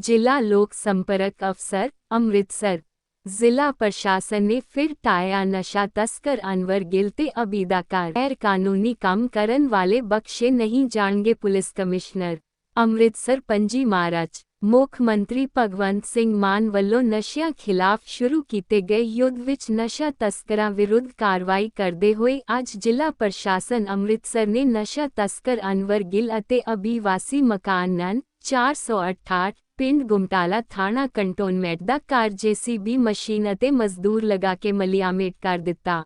ਜ਼ਿਲ੍ਹਾ ਲੋਕ ਸੰਪਰਕ ਅਫਸਰ ਅੰਮ੍ਰਿਤਸਰ ਜ਼ਿਲ੍ਹਾ ਪ੍ਰਸ਼ਾਸਨ ਨੇ ਫਿਰ ਟਾਇਆ ਨਸ਼ਾ ਤਸਕਰ ਅਨਵਰ ਗਿੱਲ ਤੇ ਅਬੀਦਾ ਕਾਰ ਗੈਰ ਕਾਨੂੰਨੀ ਕੰਮ ਕਰਨ ਵਾਲੇ ਬਖਸ਼ੇ ਨਹੀਂ ਜਾਣਗੇ ਪੁਲਿਸ ਕਮਿਸ਼ਨਰ ਅੰਮ੍ਰਿਤਸਰ 25 ਮਾਰਚ ਮੁੱਖ ਮੰਤਰੀ ਭਗਵੰਤ ਸਿੰਘ ਮਾਨ ਵੱਲੋਂ ਨਸ਼ਿਆਂ ਖਿਲਾਫ ਸ਼ੁਰੂ ਕੀਤੇ ਗਏ ਯੁੱਧ ਵਿੱਚ ਨਸ਼ਾ ਤਸਕਰਾਂ ਵਿਰੁੱਧ ਕਾਰਵਾਈ ਕਰਦੇ ਹੋਏ ਅੱਜ ਜ਼ਿਲ੍ਹਾ ਪ੍ਰਸ਼ਾਸਨ ਅੰਮ੍ਰਿਤਸਰ ਨੇ ਨਸ਼ਾ ਤਸਕਰ ਅਨਵਰ ਗਿੱਲ ਅਤੇ ਅਬੀ ਵਾਸੀ ਮਕਾਨ ਨੰ 468 ਪਿੰਡ ਗੁਮਟਾਲਾ ਥਾਣਾ ਕੰਟੋਨਮੈਂਟ ਦਾ ਕਾਰ ਜੇਸੀਬੀ ਮਸ਼ੀਨ ਅਤੇ ਮਜ਼ਦੂਰ ਲਗਾ ਕੇ ਮਲਿਆਮੇਟ ਕਰ ਦਿੱਤਾ।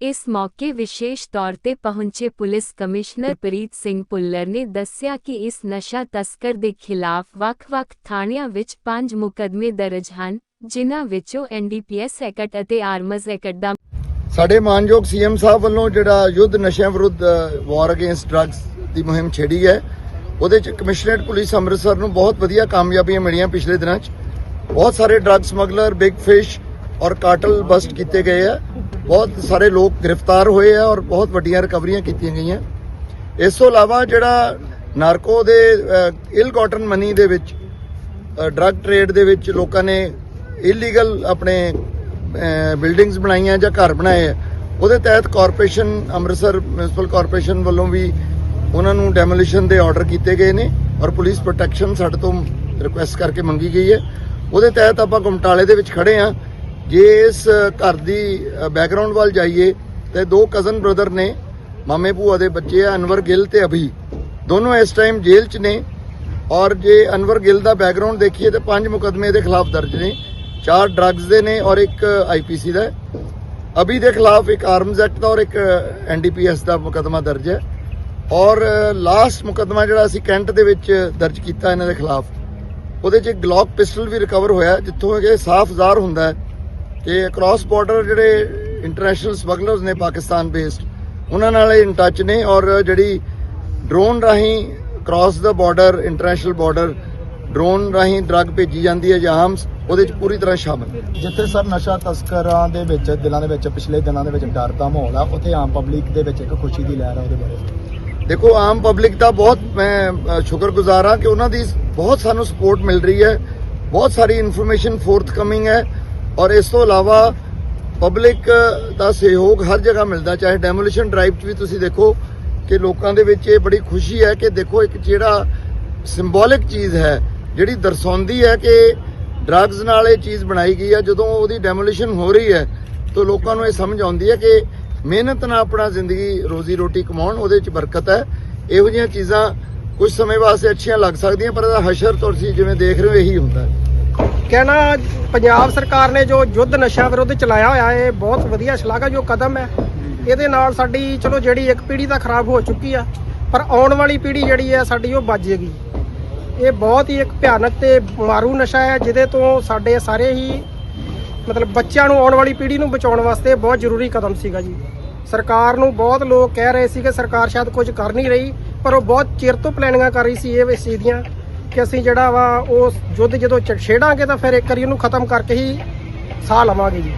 ਇਸ ਮੌਕੇ ਵਿਸ਼ੇਸ਼ ਤੌਰ ਤੇ ਪਹੁੰਚੇ ਪੁਲਿਸ ਕਮਿਸ਼ਨਰ ਪ੍ਰੀਤ ਸਿੰਘ ਪੁੱਲਰ ਨੇ ਦੱਸਿਆ ਕਿ ਇਸ ਨਸ਼ਾ ਤਸਕਰ ਦੇ ਖਿਲਾਫ ਵੱਖ-ਵੱਖ ਥਾਣਿਆਂ ਵਿੱਚ ਪੰਜ ਮੁਕਦਮੇ ਦਰਜ ਹਨ, ਜਿਨ੍ਹਾਂ ਵਿੱਚੋਂ ਐਨਡੀਪੀਐਸ ਐਕਟ ਅਤੇ ਆਰਮਜ਼ ਐਕਟ ਦਾ ਸਾਡੇ ਮਾਨਯੋਗ ਸੀਐਮ ਸਾਹਿਬ ਵੱਲੋਂ ਜਿਹੜਾ ਯੁੱਧ ਨਸ਼ਿਆਂ ਵਿਰੁੱਧ ਵਾਰ ਅਗੇਂਸਟ ਡਰੱਗਸ ਦੀ ਮੁਹਿੰਮ ਛੇੜੀ ਹੈ ਉਹਦੇ ਚ ਕਮਿਸ਼ਨਰੇਟ ਪੁਲਿਸ ਅੰਮ੍ਰਿਤਸਰ ਨੂੰ ਬਹੁਤ ਵਧੀਆ ਕਾਮਯਾਬੀਆਂ ਮਿਲੀਆਂ ਪਿਛਲੇ ਦਿਨਾਂ 'ਚ। ਬਹੁਤ ਸਾਰੇ ਡਰੱਗ ਸਮਗਲਰ ਬਿਗ ਫਿਸ਼ ਔਰ ਕਾਟਲ ਬਸਟ ਕੀਤੇ ਗਏ ਆ। ਬਹੁਤ ਸਾਰੇ ਲੋਕ ਗ੍ਰਿਫਤਾਰ ਹੋਏ ਆ ਔਰ ਬਹੁਤ ਵੱਡੀਆਂ ਰਿਕਵਰੀਆਂ ਕੀਤੀਆਂ ਗਈਆਂ। ਇਸ ਤੋਂ ਇਲਾਵਾ ਜਿਹੜਾ ਨਾਰਕੋ ਦੇ ਇਲ ਕਾਟਨ ਮਨੀ ਦੇ ਵਿੱਚ ਡਰੱਗ ਟ੍ਰੇਡ ਦੇ ਵਿੱਚ ਲੋਕਾਂ ਨੇ ਇਲੀਗਲ ਆਪਣੇ ਬਿਲਡਿੰਗਸ ਬਣਾਈਆਂ ਜਾਂ ਘਰ ਬਣਾਏ ਆ, ਉਹਦੇ ਤਹਿਤ ਕਾਰਪੋਰੇਸ਼ਨ ਅੰਮ੍ਰਿਤਸਰ ਮਿਊਨਿਸਪਲ ਕਾਰਪੋਰੇਸ਼ਨ ਵੱਲੋਂ ਵੀ ਉਹਨਾਂ ਨੂੰ ਡੈਮੋਲੀਸ਼ਨ ਦੇ ਆਰਡਰ ਕੀਤੇ ਗਏ ਨੇ ਔਰ ਪੁਲਿਸ ਪ੍ਰੋਟੈਕਸ਼ਨ ਸਾਡੇ ਤੋਂ ਰਿਕੁਐਸਟ ਕਰਕੇ ਮੰਗੀ ਗਈ ਹੈ। ਉਹਦੇ ਤਹਿਤ ਆਪਾਂ ਗੁਮਟਾਲੇ ਦੇ ਵਿੱਚ ਖੜੇ ਆ ਜੇ ਇਸ ਘਰ ਦੀ ਬੈਕਗ੍ਰਾਉਂਡ ਵੱਲ ਜਾਈਏ, ਤੇ ਦੋ ਕਜ਼ਨ ਬ੍ਰਦਰ ਨੇ, ਮਾਮੇ ਭੂਆ ਦੇ ਬੱਚੇ ਆ, ਅਨਵਰ ਗਿੱਲ ਤੇ ਅਭੀ। ਦੋਨੋਂ ਇਸ ਟਾਈਮ ਜੇਲ੍ਹ 'ਚ ਨੇ ਔਰ ਜੇ ਅਨਵਰ ਗਿੱਲ ਦਾ ਬੈਕਗ੍ਰਾਉਂਡ ਦੇਖੀਏ ਤੇ ਪੰਜ ਮੁਕਦਮੇ ਦੇ ਖਿਲਾਫ ਦਰਜ ਨੇ। ਚਾਰ ਡਰੱਗਸ ਦੇ ਨੇ ਔਰ ਇੱਕ ਆਈਪੀਸੀ ਦਾ। ਅਭੀ ਦੇ ਖਿਲਾਫ ਇੱਕ ਆਰਮਜ਼ ਐਕਟ ਦਾ ਔਰ ਇੱਕ ਐਨਡੀਪੀਐਸ ਦਾ ਮੁਕਦਮਾ ਦਰਜ ਹੈ। ਔਰ ਲਾਸਟ ਮੁਕਦਮਾ ਜਿਹੜਾ ਅਸੀਂ ਕੈਂਟ ਦੇ ਵਿੱਚ ਦਰਜ ਕੀਤਾ ਇਹਨਾਂ ਦੇ ਖਿਲਾਫ, ਉਹਦੇ 'ਚ ਇੱਕ ਗਲੌਕ ਪਿਸਟਲ ਵੀ ਰਿਕਵਰ ਹੋਇਆ, ਜਿੱਥੋਂ ਕਿ ਸਾਫ਼ ਜ਼ਾਹਰ ਹੁੰਦਾ ਹੈ ਕਿ ਕ੍ਰਾਸ ਬਾਰਡਰ ਜਿਹੜੇ ਇੰਟਰਨੈਸ਼ਨਲ ਸਮਗਲਰਸ ਨੇ ਪਾਕਿਸਤਾਨ ਬੇਸਡ ਉਹਨਾਂ ਨਾਲ ਇਹ ਇਨ ਟੱਚ ਨੇ ਔਰ ਜਿਹੜੀ ਡਰੋਨ ਰਾਹੀਂ ਕ੍ਰਾਸ ਦਾ ਬਾਰਡਰ ਇੰਟਰਨੈਸ਼ਨਲ ਬਾਰਡਰ ਡਰੋਨ ਰਾਹੀਂ ਡਰੱਗ ਭੇਜੀ ਜਾਂਦੀ ਹੈ ਜਾਂ ਆਰਮਸ ਉਹਦੇ 'ਚ ਪੂਰੀ ਤਰ੍ਹਾਂ ਸ਼ਾਮਲ ਜਿੱਥੇ ਸਰ ਨਸ਼ਾ ਤਸਕਰਾਂ ਦੇ ਵਿੱਚ, ਦਿਲਾਂ ਦੇ ਵਿੱਚ, ਪਿਛਲੇ ਦਿਨਾਂ ਦੇ ਵਿੱਚ ਡਰ ਦਾ ਮਾਹੌਲ ਆ, ਉੱਥੇ ਆਮ ਪਬਲਿਕ ਦੇ ਵਿੱਚ ਇੱਕ ਖੁਸ਼ੀ ਦੀ ਲਹਿਰ ਆ ਉਹਦੇ ਬਾਰੇ। ਦੇਖੋ, ਆਮ ਪਬਲਿਕ ਦਾ ਬਹੁਤ ਮੈਂ ਸ਼ੁਕਰਗੁਜ਼ਾਰ ਹਾਂ ਕਿ ਉਹਨਾਂ ਦੀ ਬਹੁਤ ਸਾਨੂੰ ਸਪੋਰਟ ਮਿਲ ਰਹੀ ਹੈ। ਬਹੁਤ ਸਾਰੀ ਇਨਫੋਰਮੇਸ਼ਨ ਫੋਰਥ ਕਮਿੰਗ ਹੈ ਔਰ ਇਸ ਤੋਂ ਇਲਾਵਾ ਪਬਲਿਕ ਦਾ ਸਹਿਯੋਗ ਹਰ ਜਗ੍ਹਾ ਮਿਲਦਾ, ਚਾਹੇ ਡੈਮੋਲੀਸ਼ਨ ਡਰਾਈਵ 'ਚ ਵੀ ਤੁਸੀਂ ਦੇਖੋ ਕਿ ਲੋਕਾਂ ਦੇ ਵਿੱਚ ਇਹ ਬੜੀ ਖੁਸ਼ੀ ਹੈ ਕਿ ਦੇਖੋ, ਇੱਕ ਜਿਹੜਾ ਸਿੰਬੋਲਿਕ ਚੀਜ਼ ਹੈ, ਜਿਹੜੀ ਦਰਸਾਉਂਦੀ ਹੈ ਕਿ ਡਰੱਗਸ ਨਾਲ ਇਹ ਚੀਜ਼ ਬਣਾਈ ਗਈ ਹੈ। ਜਦੋਂ ਉਹਦੀ ਡੈਮੋਲੀਸ਼ਨ ਹੋ ਰਹੀ ਹੈ, ਤਾਂ ਲੋਕਾਂ ਨੂੰ ਇਹ ਸਮਝ ਆਉਂਦੀ ਹੈ ਕਿ ਮਿਹਨਤ ਨਾਲ ਆਪਣਾ ਜ਼ਿੰਦਗੀ ਰੋਜ਼ੀ ਰੋਟੀ ਕਮਾਉਣ, ਉਹਦੇ 'ਚ ਬਰਕਤ ਹੈ। ਇਹੋ ਜਿਹੀਆਂ ਚੀਜ਼ਾਂ ਕੁਝ ਸਮੇਂ ਵਾਸਤੇ ਅੱਛੀਆਂ ਲੱਗ ਸਕਦੀਆਂ, ਪਰ ਇਹਦਾ ਹਸ਼ਰ ਤੁਸੀਂ ਜਿਵੇਂ ਦੇਖ ਰਹੇ ਹੋ, ਇਹੀ ਹੁੰਦਾ ਕਹਿਣਾ, ਪੰਜਾਬ ਸਰਕਾਰ ਨੇ ਜੋ ਯੁੱਧ ਨਸ਼ਾ ਵਿਰੁੱਧ ਚਲਾਇਆ ਹੋਇਆ ਹੈ ਇਹ ਬਹੁਤ ਵਧੀਆ ਸ਼ਲਾਘਾ ਜੋ ਕਦਮ ਹੈ। ਇਹਦੇ ਨਾਲ ਸਾਡੀ, ਚਲੋ ਜਿਹੜੀ ਇੱਕ ਪੀੜ੍ਹੀ ਤਾਂ ਖਰਾਬ ਹੋ ਚੁੱਕੀ ਆ, ਪਰ ਆਉਣ ਵਾਲੀ ਪੀੜ੍ਹੀ ਜਿਹੜੀ ਹੈ, ਸਾਡੀ ਉਹ ਬਚੇਗੀ। ਇਹ ਬਹੁਤ ਹੀ ਇੱਕ ਭਿਆਨਕ ਤੇ ਮਾਰੂ ਨਸ਼ਾ ਹੈ, ਜਿਹਦੇ ਤੋਂ ਸਾਡੇ ਸਾਰੇ ਹੀ ਮਤਲਬ ਬੱਚਿਆਂ ਨੂੰ ਆਉਣ ਵਾਲੀ ਪੀੜ੍ਹੀ ਨੂੰ ਬਚਾਉਣ ਵਾਸਤੇ ਬਹੁਤ ਜ਼ਰੂਰੀ ਕਦਮ ਸੀਗਾ ਜੀ। ਸਰਕਾਰ ਨੂੰ ਬਹੁਤ ਲੋਕ ਕਹਿ ਰਹੇ ਸੀ ਕਿ ਸਰਕਾਰ ਸ਼ਾਇਦ ਕੁਝ ਕਰ ਨਹੀਂ ਰਹੀ, ਪਰ ਉਹ ਬਹੁਤ ਚਿਰ ਤੋਂ ਪਲੈਨਿੰਗਾਂ ਕਰ ਰਹੀ ਸੀ ਇਹ ਇਸ ਚੀਜ਼ ਦੀਆਂ ਕਿ ਅਸੀਂ ਜਿਹੜਾ ਵਾ ਉਹ ਯੁੱਧ ਜਦੋਂ ਚ- ਛੇੜਾਂਗੇ ਤਾਂ ਫਿਰ ਇੱਕ ਵਾਰੀ ਉਹਨੂੰ ਖਤਮ ਕਰਕੇ ਹੀ ਸਾਹ ਲਵਾਂਗੇ ਜੀ।